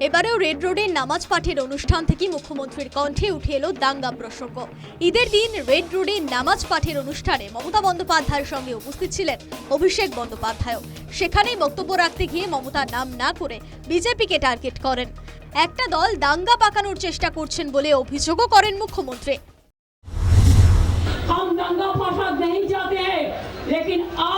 এবারেও রেড রোডের নামাজ পাঠের অনুষ্ঠান থেকে মুখ্যমন্ত্রীর কণ্ঠে উঠে এলো দাঙ্গা প্রসঙ্গ ঈদের দিন রেড রোডে নামাজ পাঠের অনুষ্ঠানে মমতা বন্দ্যোপাধ্যায়ের সঙ্গে উপস্থিত ছিলেন অভিষেক বন্দ্যোপাধ্যায়ও সেখানেই বক্তব্য রাখতে গিয়ে মমতার নাম না করে বিজেপিকে টার্গেট করেন একটা দল দাঙ্গা পাকানোর চেষ্টা করছেন বলে অভিযোগও করেন মুখ্যমন্ত্রী हम दंगा फसाद नहीं चाहते हैं लेकिन आप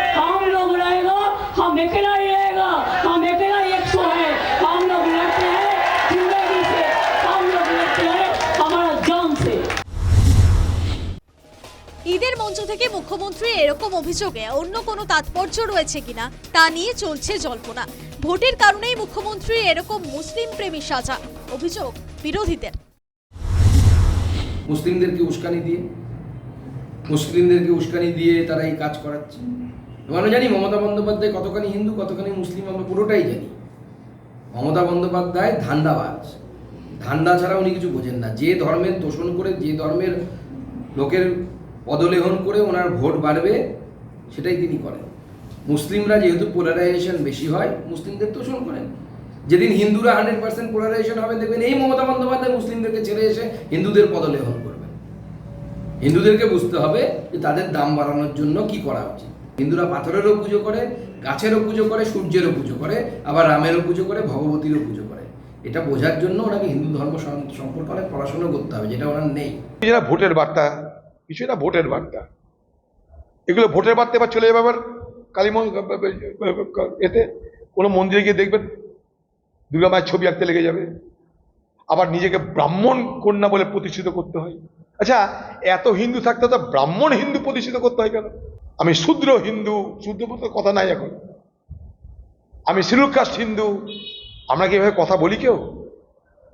থেকে মুখ্যমন্ত্রী এরকম অভিযোগে অন্য কোনো তাৎপর্য রয়েছে কিনা তা নিয়ে চলছে জল্পনা। ভোটের কারণেই মুখ্যমন্ত্রী এরকম মুসলিম প্রেমী সাজা। অভিযোগ বিরোধীদের। মুসলিমদেরকে উস্কানি দিয়ে? মুসলিমদেরকে উস্কানি দিয়ে তারা এই কাজ করাচ্ছে? আমরা জানি মমতা বন্দ্যোপাধ্যায় কতখানি হিন্দু, কতখানি মুসলিম, আমরা পুরোটাই জানি। মমতা বন্দ্যোপাধ্যায় ধান্দাবাজ। ধান্দা ছাড়া উনি কিছু বোঝেন না। যে ধর্মের তোষণ করে, যে ধর্মের লোকের পদলেহন করে ওনার ভোট বাড়বে, সেটাই তিনি করেন। মুসলিমরা যেহেতু পোলারাইজেশন বেশি হয়, মুসলিমদের তো তোষণ করেন। যেদিন হিন্দুরা হান্ড্রেড পার্সেন্ট পোলারাইজেশন হবে, দেখবেন এই মমতা বন্দ্যোপাধ্যায় মুসলিমদেরকে ছেড়ে এসে হিন্দুদের পদলেহন করবেন হিন্দুদেরকে বুঝতে হবে যে তাদের দাম বাড়ানোর জন্য কি করা উচিত। হিন্দুরা পাথরেরও পুজো করে, গাছেরও পুজো করে, সূর্যেরও পুজো করে, আবার রামেরও পুজো করে, ভগবতীরও পুজো করে। এটা বোঝার জন্য ওনাকে হিন্দু ধর্ম সম- সম্পর্কে অনেক পড়াশোনা করতে হবে, যেটা ওনার নেই। ভোটের বার্তা কিছু না, ভোটের বার্তা। এগুলো ভোটের বার্তা এবার চলে যাবে আবার কালী এতে কোনো মন্দিরে গিয়ে দেখবেন দুর্গা মায়ের ছবি আঁকতে লেগে যাবে। আবার নিজেকে ব্রাহ্মণ কন্যা বলে প্রতিষ্ঠিত করতে হয়। আচ্ছা এত হিন্দু থাকতে তো ব্রাহ্মণ হিন্দু প্রতিষ্ঠিত করতে হয় কেন? আমি শূদ্র হিন্দু, শূদ্র কথা নাই এখন। আমি শিডিউল কাস্ট হিন্দু, আমরা কি এভাবে কথা বলি কেউ?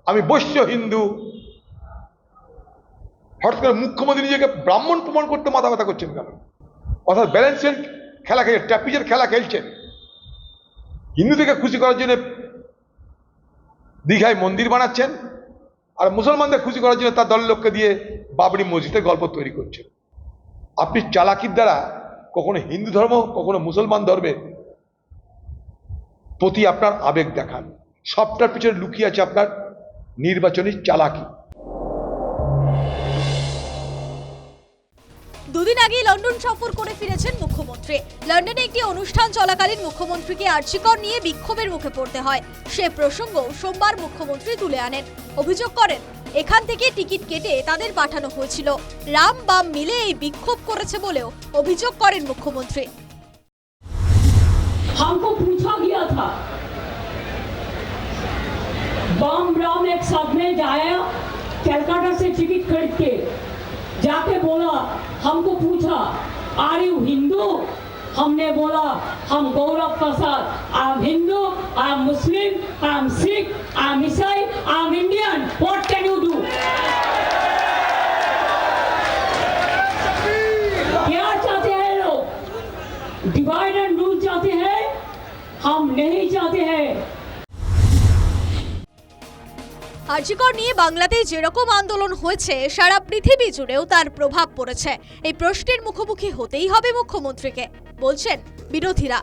আমি বৈশ্য হিন্দু হঠাৎ করে মুখ্যমন্ত্রী নিজেকে ব্রাহ্মণ প্রমাণ করতে মাথা ব্যথা করছেন কেন? অর্থাৎ ব্যালেন্সের খেলা খেলে ট্যাপিজের খেলা খেলছেন। হিন্দুদেরকে খুশি করার জন্য দীঘায় মন্দির বানাচ্ছেন আর মুসলমানদের খুশি করার জন্য তার দলের লোককে দিয়ে বাবরি মসজিদের গল্প তৈরি করছেন। আপনি চালাকির দ্বারা কখনো হিন্দু ধর্ম, কখনো মুসলমান ধর্মের প্রতি আপনার আবেগ দেখান। সবটার পিছনে লুকিয়ে আছে আপনার নির্বাচনী চালাকি। দুদিন আগেই লন্ডন সফর করে ফিরেছেন মুখ্যমন্ত্রী লন্ডনে একটি অনুষ্ঠান চলাকালীন মুখ্যমন্ত্রীকে আর্চিকর নিয়ে বিক্ষোভের মুখে পড়তে হয় সে প্রসঙ্গ সোমবার মুখ্যমন্ত্রী তুলে আনেন অভিযোগ করেন এখান থেকে টিকিট কেটে তাদের পাঠানো হয়েছিল রাম বাম মিলে এই বিক্ষোভ করেছে বলেও অভিযোগ করেন মুখ্যমন্ত্রী हमको पूछा गया था बम राम एक साथ में जाया कैलकाटा से टिकट खरीद के जाके बोला हमको पूछा आर यू हिंदू हमने बोला हम Gaurav Prasad I am Hindu I am Muslim I am Sikh I am ईसाई I am Indian what can you do RG Kar নিয়ে বাংলাতে যেরকম আন্দোলন হয়েছে, সারা পৃথিবী জুড়েও তার প্রভাব পড়েছে। এই প্রশ্নের মুখোমুখি হতেই হবে মুখ্যমন্ত্রীকে, বলছেন বিরোধীরা।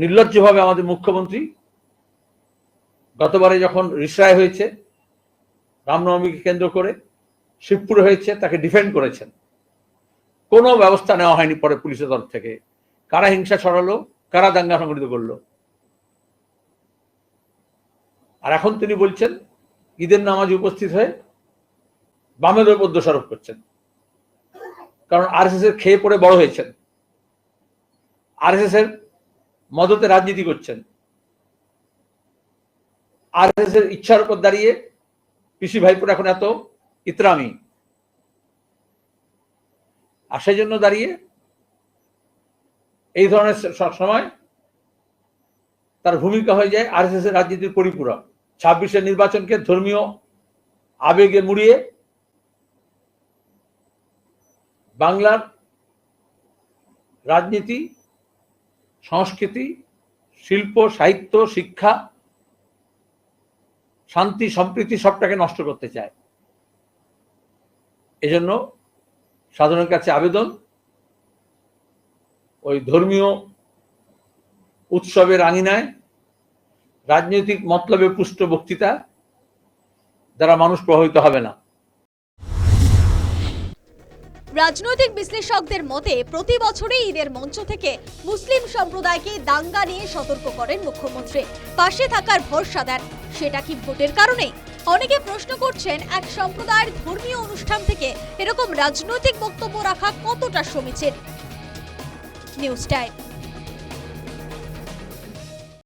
নির্লজ্জভাবে আমাদের মুখ্যমন্ত্রী গতবারে যখন রিসরায় হয়েছে, রামনবমীকে কেন্দ্র করে শিবপুর হয়েছে, তাকে ডিফেন্ড করেছেন। কোনো ব্যবস্থা নেওয়া হয়নি পরে পুলিশের তরফ থেকে। কারা হিংসা ছড়ালো, কারা দাঙ্গা সংগঠিত করল? আর এখন তিনি বলছেন, ঈদের নামাজ উপস্থিত হয়ে বামেদের উপর দোষারোপ করছেন। কারণ আর এর খেয়ে পড়ে বড় হয়েছেন। আর এর মদতে রাজনীতি করছেন। আর এর ইচ্ছার উপর দাঁড়িয়ে পিসি ভাইপুর এখন এত ইতরামি। আর সেই জন্য দাঁড়িয়ে এই ধরনের সময় তার ভূমিকা হয়ে যায় আর এস এস এর রাজনীতির পরিপূরক। ছাব্বিশের নির্বাচনকে ধর্মীয় আবেগে মুড়িয়ে বাংলার রাজনীতি, সংস্কৃতি, শিল্প, সাহিত্য, শিক্ষা, শান্তি, সম্প্রীতি সবটাকে নষ্ট করতে চায়। এজন্য সাধারণের কাছে আবেদন, ওই ধর্মীয় উৎসবের আঙিনায় রাজনৈতিক মতলবে পুষ্ট বক্তৃতা দ্বারা মানুষ প্রভাবিত হবে না। রাজনৈতিক বিশ্লেষকদের মতে, প্রতি বছরই ঈদের মঞ্চ থেকে মুসলিম সম্প্রদায়কে দাঙ্গা নিয়ে সতর্ক করেন মুখ্যমন্ত্রী। পাশে থাকার ভরসা দেন, সেটা কি ভোটের কারণে? অনেকে প্রশ্ন করছেন, এক সম্প্রদায়ের ধর্মীয় অনুষ্ঠান থেকে এরকম রাজনৈতিক বক্তব্য রাখা কতটা সমীচীন? News time.